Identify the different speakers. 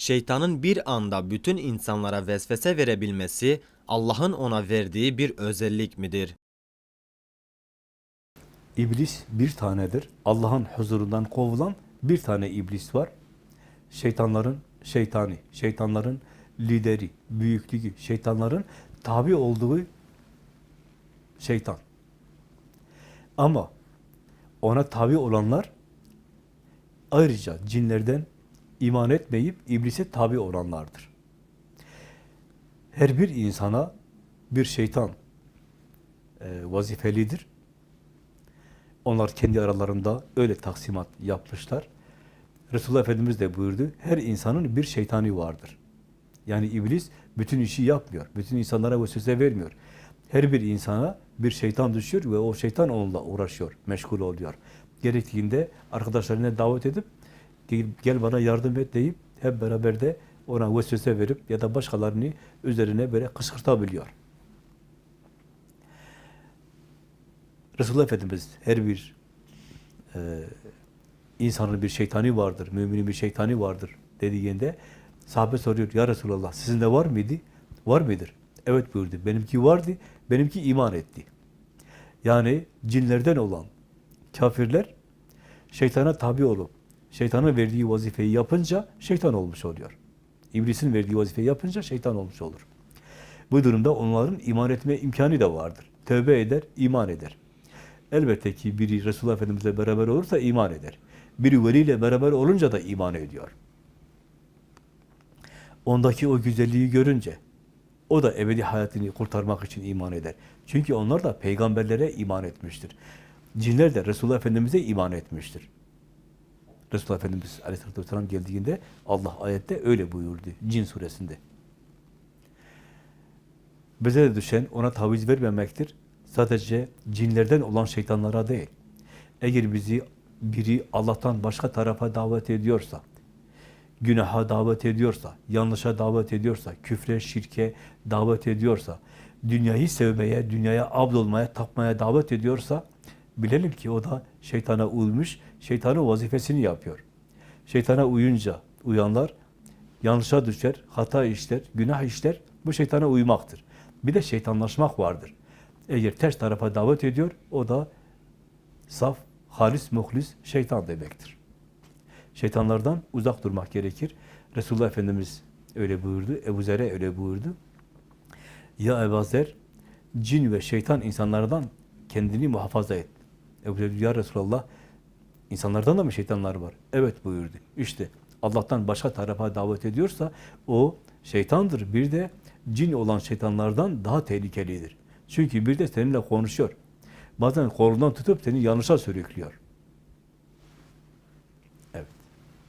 Speaker 1: Şeytanın bir anda bütün insanlara vesvese verebilmesi Allah'ın ona verdiği bir özellik midir?
Speaker 2: İblis bir tanedir. Allah'ın huzurundan kovulan bir tane iblis var. Şeytanların şeytani, şeytanların lideri, büyüklüğü, şeytanların tabi olduğu şeytan. Ama ona tabi olanlar ayrıca cinlerden iman etmeyip iblise tabi olanlardır. Her bir insana bir şeytan e, vazifelidir. Onlar kendi aralarında öyle taksimat yapmışlar. Resulullah Efendimiz de buyurdu, her insanın bir şeytani vardır. Yani iblis bütün işi yapmıyor, bütün insanlara vesvese vermiyor. Her bir insana bir şeytan düşüyor ve o şeytan onunla uğraşıyor, meşgul oluyor. Gerektiğinde arkadaşlarına davet edip, gel, bana yardım et deyip, hep beraber de ona vesvese verip ya da başkalarını üzerine böyle kışkırtabiliyor. Resulullah Efendimiz her bir e, insanın bir şeytani vardır, müminin bir şeytani vardır dediğinde sahabe soruyor, ya Resulallah sizin de var mıydı? Var mıdır? Evet buyurdu, benimki vardı, benimki iman etti. Yani cinlerden olan kafirler şeytana tabi olup, şeytanın verdiği vazifeyi yapınca şeytan olmuş oluyor. İblisin verdiği vazifeyi yapınca şeytan olmuş olur. Bu durumda onların iman etme imkanı da vardır. Tövbe eder, iman eder. Elbette ki biri Resulullah Efendimizle beraber olursa iman eder. Biri veliyle beraber olunca da iman ediyor. Ondaki o güzelliği görünce o da ebedi hayatını kurtarmak için iman eder. Çünkü onlar da peygamberlere iman etmiştir. Cinler de Resulullah Efendimiz'e iman etmiştir. Resulullah Efendimiz Aleyhisselatü Vesselam geldiğinde Allah ayette öyle buyurdu. Cin suresinde. Bize de düşen ona taviz vermemektir. Sadece cinlerden olan şeytanlara değil. Eğer bizi biri Allah'tan başka tarafa davet ediyorsa, günaha davet ediyorsa, yanlışa davet ediyorsa, küfre, şirke davet ediyorsa, dünyayı sevmeye, dünyaya abdolmaya, tapmaya davet ediyorsa, bilelim ki o da şeytana uymuş, şeytanın vazifesini yapıyor. Şeytana uyunca, uyanlar yanlışa düşer, hata işler, günah işler, bu şeytana uymaktır. Bir de şeytanlaşmak vardır. Eğer ters tarafa davet ediyor, o da saf, halis, muhlis şeytan demektir. Şeytanlardan uzak durmak gerekir. Resulullah Efendimiz öyle buyurdu, Ebu Zer'e öyle buyurdu. Ya Ebu Zer, cin ve şeytan insanlardan kendini muhafaza et. Ebu Zer, ya Resulallah, insanlardan da mı şeytanlar var? Evet buyurdu. İşte Allah'tan başka tarafa davet ediyorsa, o şeytandır. Bir de cin olan şeytanlardan daha tehlikelidir. Çünkü bir de seninle konuşuyor. Bazen kolundan tutup seni yanlışa sürüklüyor.